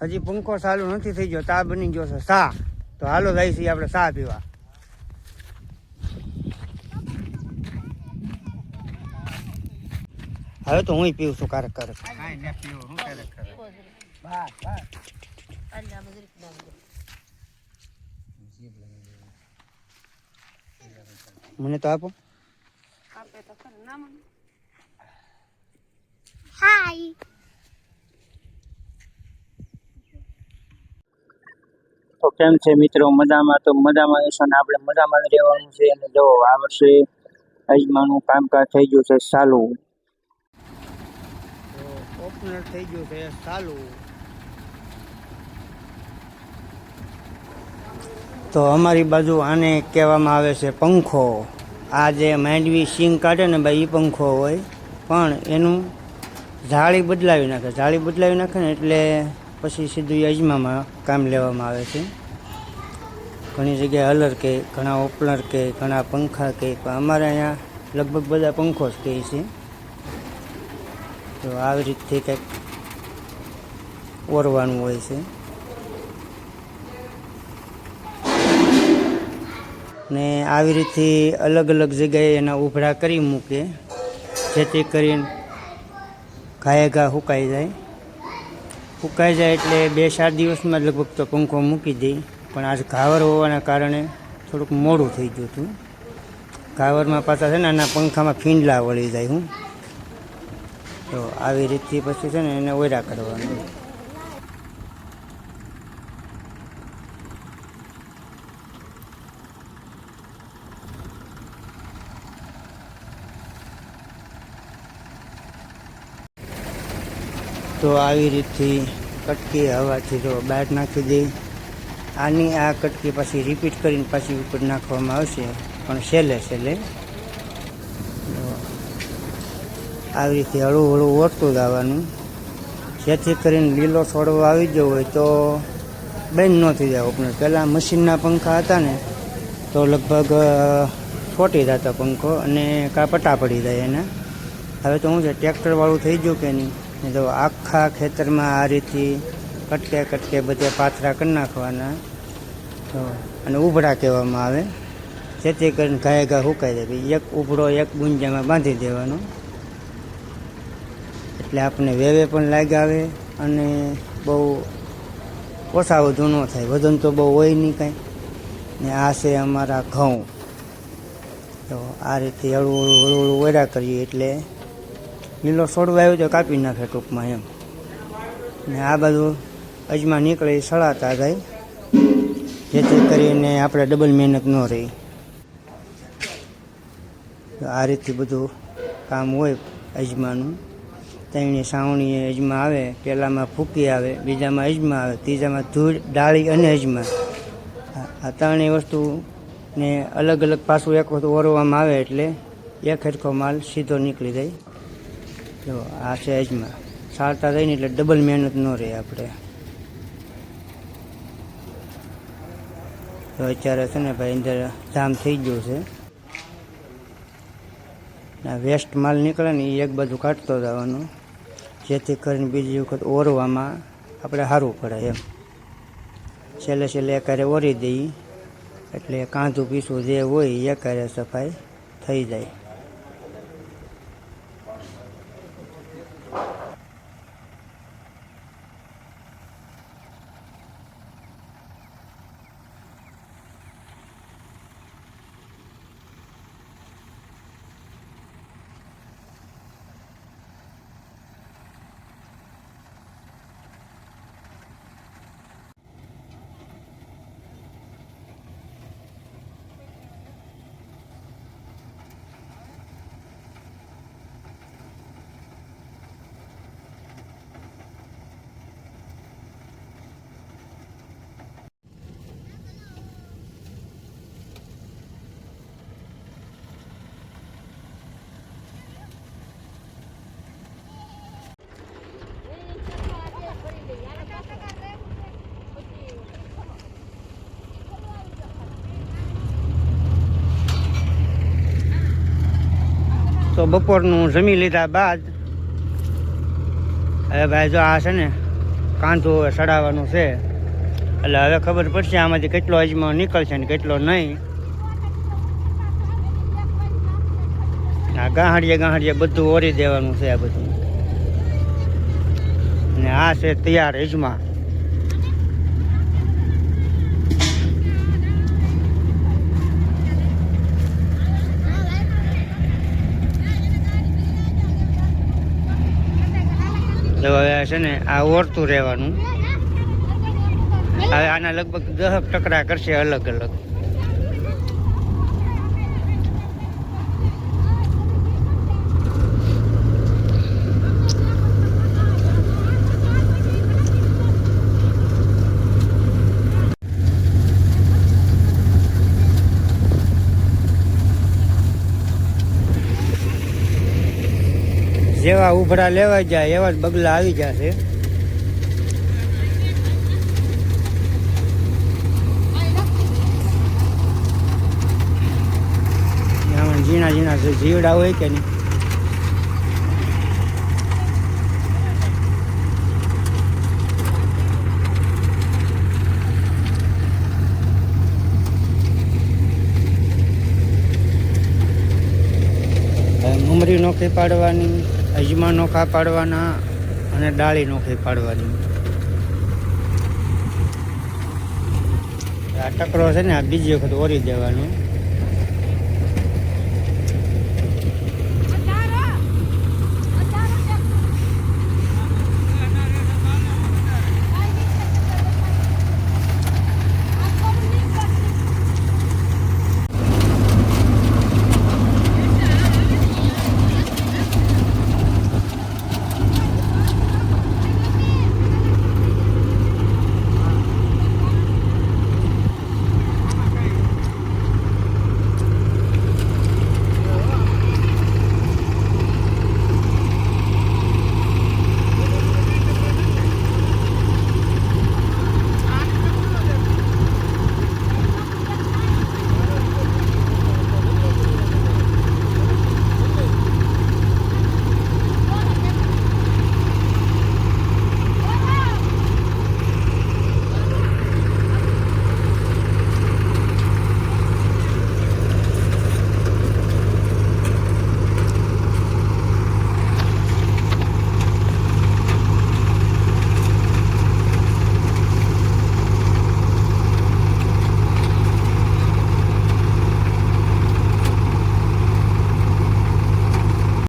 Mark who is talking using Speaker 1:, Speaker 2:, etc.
Speaker 1: હજી પંખો ચાલુ નથી થઈ ગયો તા બની ગયો છે સા. તો હાલો જઈશું આપણે સા પીવા. હવે તો હું પીવું છું કારક કારક
Speaker 2: ન
Speaker 1: મને તો આપો
Speaker 3: આપે તો ખરું નામ
Speaker 4: હાય
Speaker 1: તો કેમ છે મિત્રો? મજામાં? તો મજામાં હશો ને? આપણે મજામાં જ રહેવાનું છે અને જો આ વર્ષે અજમાનું કામકાજ થઈ ગયું છે ચાલુ. ઓપનર થઈ ગયું છે ચાલુ. તો અમારી બાજુ આને કહેવામાં આવે છે પંખો. આ જે માંડવી સિંગ કાઢે ને ભાઈ એ પંખો હોય. પણ એનું જાળી બદલાવી નાખે. જાળી બદલાવી નાખે ને એટલે પછી સીધું એ કામ લેવામાં આવે છે. ઘણી જગ્યાએ હલર કે, ઘણા ઓપનર કે, ઘણા પંખા કે અમારે અહીંયા લગભગ બધા પંખો જ કહે છે. તો આવી રીતથી કંઈક ઓરવાનું હોય છે. ને આવી રીતથી અલગ અલગ જગ્યાએ એના ઉભરા કરી મૂકે, જેથી કરીને ઘાયે ઘા સુકાઈ જાય. સુકાઈ જાય એટલે બે ચાર દિવસમાં લગભગ તો પંખો મૂકી દઈ પણ આજ ઘાવર હોવાના કારણે થોડુંક મોડું થઈ ગયું હતું. ઘાવરમાં પાછા છે ને આના પંખામાં ફીંડલા વળી જાય હું. તો આવી રીતથી પછી છે ને એને ઓયરા કરવાનું. તો આવી રીતથી કટકી હવાથી જો બહાર નાખી દઈ આની આ કટકી પાછી રિપીટ કરીને પાછી ઉપર નાખવામાં આવશે, પણ છેલ્લે છેલ્લે. આવી રીતે હળવું હળવું ઓટતું જવાનું જેથી કરીને લીલો છોડવો આવી ગયો હોય તો બંધ ન થઈ જાય ઓપનર. પહેલાં મશીનના પંખા હતા ને, તો લગભગ ફોટી જતા પંખો અને કાં પટા પડી જાય એના. હવે તો હું છે, ટ્રેક્ટરવાળું થઈ ગયું કે નહીં? તો આખા ખેતરમાં આ રીતે કટકે કટકે બધે પાથરા કરી નાખવાના, તો અને ઉભડા કહેવામાં આવે, જેથી કરીને ઘાય ઘા સુકાઈ જાય. એક ઉભડો એક ગુંજામાં બાંધી દેવાનો. એટલે આપણે વેવે પણ લાગ આવે અને બહુ ઓછા વધુ ન થાય. વજન તો બહુ હોય નહીં કાંઈ. ને આ છે અમારા ઘઉં. તો આ રીતે હળવું હળવું હળવું હળવું કરીએ એટલે લીલો છોડવા આવ્યો તો કાપી નાખે ટૂંકમાં એમ. ને આ બધું અજમા નીકળે સળાતા જાય. જેથી કરીને આપણે ડબલ મહેનત ન રહી. આ રીતથી બધું કામ હોય અજમાનું. ત્રણની સાવણી અજમા આવે પહેલામાં ફૂકી આવે, બીજામાં અજમા આવે, ત્રીજામાં ધૂળ, ડાળી અને અજમા. આ ત્રણેય વસ્તુ ને અલગ અલગ પાછું એક વખત ઓરવામાં આવે એટલે એક હેઠો માલ સીધો નીકળી જાય. જો આ છે સારતા રહીને એટલે ડબલ મહેનત ન રહે આપણે. તો અત્યારે છે ને ભાઈ અંદર જામ થઈ ગયું છે. વેસ્ટ માલ નીકળે ને એ એક બાજુ કાઢતો જવાનો જેથી કરીને બીજી વખત ઓરવામાં આપણે સારું પડે એમ. છેલ્લે છેલ્લે એકારે ઓરી દઈએ એટલે કાંધું પીસું જે હોય એકારે સફાઈ થઈ જાય. બપોરનું જમી લીધા બાદ હવે ભાઈ જો આ છે ને કાંધો હવે સડાવવાનું છે. એટલે હવે ખબર પડશે આમાંથી કેટલો અજમો નીકળશે ને કેટલો નહીં. આ ગાહડીએ ગાહડીએ બધું ઓરી દેવાનું છે આ બધું. ને આ છે તૈયાર અજમા. તો હવે છે ને આ ઓરતું રહેવાનું. હવે આના લગભગ દહક ટકરા કરશે અલગ અલગ. જેવા ઉભરા લેવાઈ જાય, એવા જ બગલા આવી જશે. ઝીણા ઝીણા છે જીવડા હોય કે નહીં. મમરી નોખી પાડવાની? અજમા નોખા પાડવાના અને ડાળી નોખી પાડવાની. આ ટકરો છે ને, આ બીજી વખત ઓરી દેવાનો.